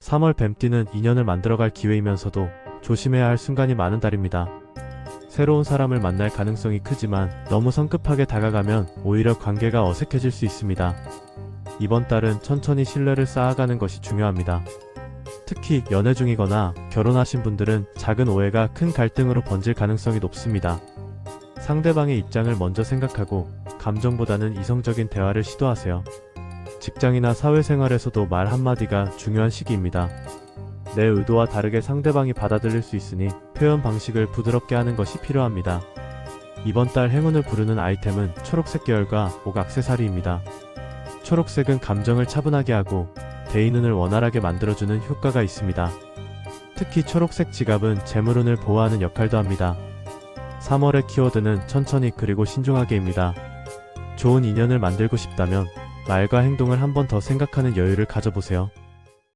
3월 뱀띠는 인연을 만들어갈 기회이면서도 조심해야 할 순간이 많은 달입니다. 새로운 사람을 만날 가능성이 크지만 너무 성급하게 다가가면 오히려 관계가 어색해질 수 있습니다. 이번 달은 천천히 신뢰를 쌓아가는 것이 중요합니다. 특히 연애 중이거나 결혼하신 분들은 작은 오해가 큰 갈등으로 번질 가능성이 높습니다. 상대방의 입장을 먼저 생각하고 감정보다는 이성적인 대화를 시도하세요. 직장이나 사회생활에서도 말 한마디가 중요한 시기입니다. 내 의도와 다르게 상대방이 받아들일 수 있으니 표현 방식을 부드럽게 하는 것이 필요합니다. 이번 달 행운을 부르는 아이템은 초록색 계열과 옥 액세서리입니다. 초록색은 감정을 차분하게 하고 대인운을 원활하게 만들어주는 효과가 있습니다. 특히 초록색 지갑은 재물운을 보호하는 역할도 합니다. 3월의 키워드는 천천히 그리고 신중하게입니다. 좋은 인연을 만들고 싶다면 말과 행동을 한 번 더 생각하는 여유를 가져보세요.